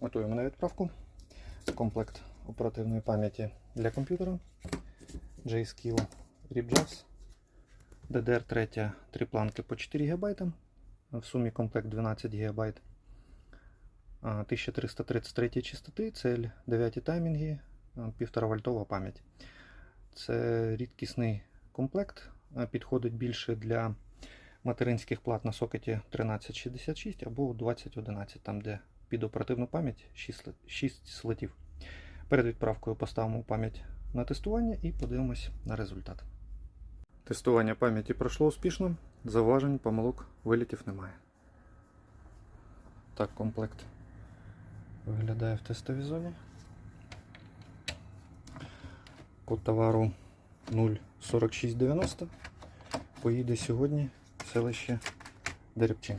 Готуємо на відправку. Комплект оперативної пам'яті для комп'ютера. J-Skill RipJaws. DDR3 3 планки по 4 ГБ. В сумі комплект 12 ГБ. 1333 частоти, цель 9 таймінги, 1,5 вольтова пам'ять. Це рідкісний комплект, підходить більше для материнських плат на сокеті 1366 або 2011, там де під оперативну пам'ять 6, 6 слотів. Перед відправкою поставимо пам'ять на тестування і подивимось на результат. Тестування пам'яті пройшло успішно, зауважень, помилок, вилітів немає. Так, комплект виглядає в тестовій зоні. Код товару 04690. Поїде сьогодні в селище Дерибчин.